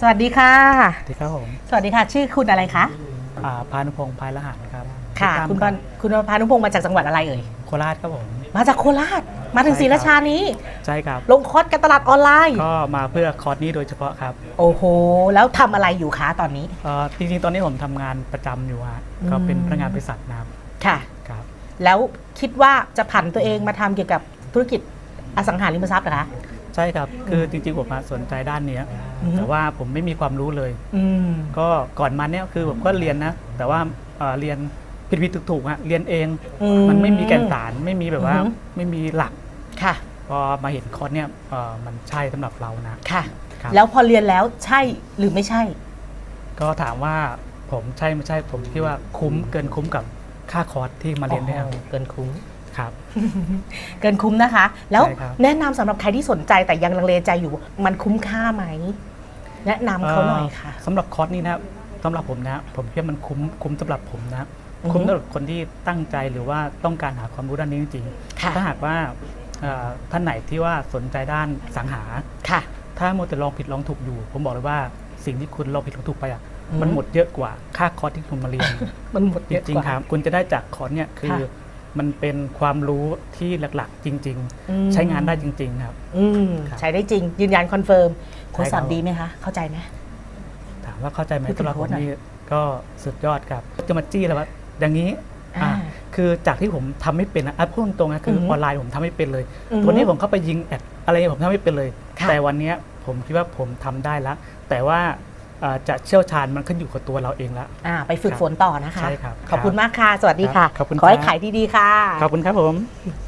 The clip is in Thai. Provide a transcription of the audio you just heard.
สวัสดีค่ะ สวัสดีครับผมสวัสดีค่ะ ชื่อคุณอะไรคะอ่าพานุพงศ์พายรหัสครับค่ะ ติดตามคุณพาคุณพานุพงศ์มาจากจังหวัดอะไรเอ่ย โคราชครับผม มาจากโคราช มาถึงใช่ศรีครับราชานี้ ใช่ครับ ลงคอร์สการตลาดออนไลน์ ก็มาเพื่อคอร์สนี้โดยเฉพาะครับโอ้โห แล้วทำอะไรอยู่คะตอนนี้ เอ่อจริงๆ ตอนนี้ผมทำงานประจำอยู่ฮะอืมก็เป็นพนักงานบริษัทนะครับค่ะ ครับ แล้วคิดว่าจะผันตัวเองมาทำเกี่ยวกับธุรกิจอสังหาริมทรัพย์เหรอคะ ใช่ครับคือจริงๆผมมาสนใจด้านเนี้ยอืมแต่ว่าผมไม่มีความรู้เลย อืม ก็ก่อนมาเนี้ยคือผมก็เรียนนะ แต่ว่าเอ่อเรียนผิดๆถูกๆฮะเรียนเองอืมันไม่มีแก่นสารไม่มีแบบว่าอือฮึ ไม่มีหลัก ค่ะ พอมาเห็นคอร์สเนี้ยเอ่อมันใช่สำหรับเรานะ ค่ะ ครับ แล้วพอเรียนแล้วใช่หรือไม่ใช่ ก็ถามว่าผมใช่ไม่ใช่ผมคิดว่าคุ้มเกินคุ้มกับค่าคอร์สที่มาเรียนเนี่ยครับโอ้โหเกินคุ้ม ครับ เกินคุ้มนะคะ แล้วใช่ครับ แนะนำสำหรับใครที่สนใจแต่ยังลังเลใจอยู่ มันคุ้มค่าไหม แนะนำเขาหน่อยค่ะสำหรับคอร์สนี้นะครับสำหรับผมนะผมคิดว่ามันคุ้มคุ้มสำหรับผมนะอือฮึคุ้มสำหรับคนที่ตั้งใจหรือว่าต้องการหาความรู้ด้านนี้จริงค่ะ ๆถ้าหากว่าเอ่อท่านไหนที่ว่าสนใจด้านสังหา ค่ะ ถ้ามัวแต่ลองผิดลองถูกอยู่ ผมบอกเลยว่าสิ่งที่คุณลองผิดลองถูกไปอะอืม มันหมดเยอะกว่าค่าคอร์สที่คุณมาเรียน มันหมดจเยอะริงกว่า ๆครับคุณจะได้จากคอร์สเนี่ยคือค่ะ มันเป็นความรู้ที่หลักๆ จริงอืมๆใช้งานได้จริง ๆ ครับ อืมครับใช้ได้จริง ยืนยันคอนเฟิร์มโค้ชใช่สครัอบนดีไหมคะ เข้าใจไหม ถามว่าเข้าใจไหมพูดถึงสำหรับผโค้มชหน่อยนี่ก็สุดยอดครับจะมาจี้แล้วว่าอย่างนี้อ่าอ่าคือจากที่ผมทำไม่เป็นนะอะพูดตรงๆนะคือออฮึออนไลน์ผมทำไม่เป็นเลยอือฮึวันนี้ผมเข้าไปยิงแอดอะไรผมทำไม่เป็นเลย ค่ะแต่วันเนี้ยผมคิดว่าผมทำได้แล้วแต่ว่าเอ่อ จะเชี่ยวชาญมันขึ้นอยู่กับตัวเราเองแล้วอ่าไปฝึกฝนต่อนะคะ ใช่ครับ ขอบคุณมากค่ะ สวัสดีค่ะครับขอบคุณขอให้ครับขายดีๆค่ะ ขอบคุณครับผมค